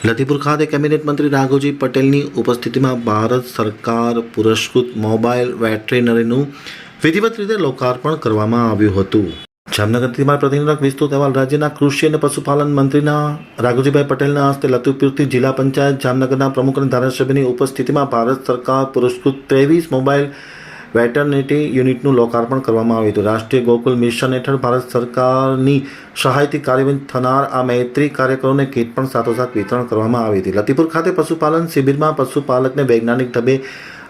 લતીપુર ખાતે કેબિનેટ મંત્રી રાઘવજી પટેલની ઉપસ્થિતિમાં ભારત સરકાર પુરસ્કૃત મોબાઈલ વેટરીનરીનું વિધિવત રીતે લોકાર્પણ કરવામાં આવ્યું હતું. જામનગરથી મારા પ્રતિનિધિ વિસ્તૃત અહેવાલ, રાજ્યના કૃષિ અને પશુપાલન મંત્રીના રાઘુજીભાઈ પટેલના હસ્તે લતીપુરથી જિલ્લા પંચાયત જામનગરના પ્રમુખ અને ધારાસભ્યની ઉપસ્થિતિમાં ભારત સરકાર પુરસ્કૃત ત્રેવીસ મોબાઈલ વેટરનિટી યુનિટનું લોકાર્પણ કરવામાં આવ્યું હતું. રાષ્ટ્રીય ગોકુલ મિશન હેઠળ ભારત સરકારની સહાયથી કાર્યરત થનાર આ મૈત્રી કાર્યક્રમોને કીટ પણ સાથોસાથ વિતરણ કરવામાં આવી હતી. લતીપુર ખાતે પશુપાલન શિબિરમાં પશુપાલકને વૈજ્ઞાનિક ઢબે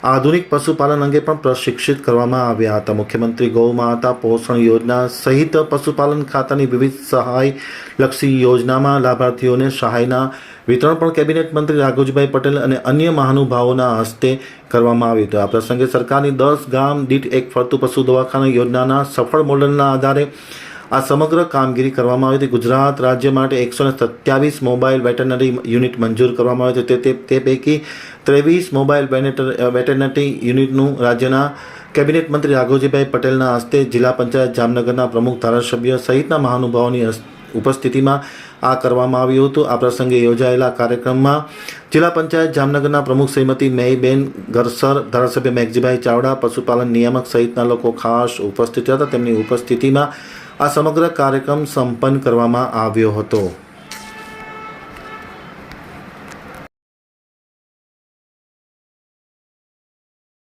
આધુનિક પશુપાલન અંગે પણ પ્રશિક્ષિત કરવામાં આવ્યા હતા. મુખ્યમંત્રી ગૌ માતા પોષણ યોજના સહિત પશુપાલન ખાતાની વિવિધ સહાય લક્ષી યોજનામાં લાભાર્થીઓને સહાયના વિતરણ પણ કેબિનેટ મંત્રી રાઘુજીભાઈ પટેલ અને અન્ય મહાનુભાવોના હસ્તે કરવામાં આવ્યું હતું. આ પ્રસંગે સરકારની દસ ગામ દીઠ એક ફરતું પશુ દવાખાના યોજનાના સફળ મોડલના આધારે આ સમગ્ર કામગીરી કરવામાં આવી હતી. ગુજરાત રાજ્ય માટે એકસો સત્યાવીસ મોબાઈલ વેટરનરી યુનિટ મંજૂર કરવામાં આવ્યું છે તે પૈકી ત્રેવીસ મોબાઈલ વેટરનરી યુનિટનું રાજ્યના કેબિનેટ મંત્રી રાઘવજીભાઈ પટેલના હસ્તે જિલ્લા પંચાયત જામનગરના પ્રમુખ ધારાસભ્ય સહિતના મહાનુભાવોની ઉપસ્થિતિમાં આ કરવામાં આવ્યું હતું. આ પ્રસંગે યોજાયેલા કાર્યક્રમમાં જિલ્લા પંચાયત જામનગરના પ્રમુખ શ્રીમતી મેયબેન ગરસર ધારાસભ્ય મેઘજીભાઈ ચાવડા, પશુપાલન નિયામક સહિતના લોકો ખાસ ઉપસ્થિત હતા. તેમની ઉપસ્થિતિમાં આ સમગ્ર કાર્યક્રમ સંપન્ન કરવામાં આવ્યો હતો.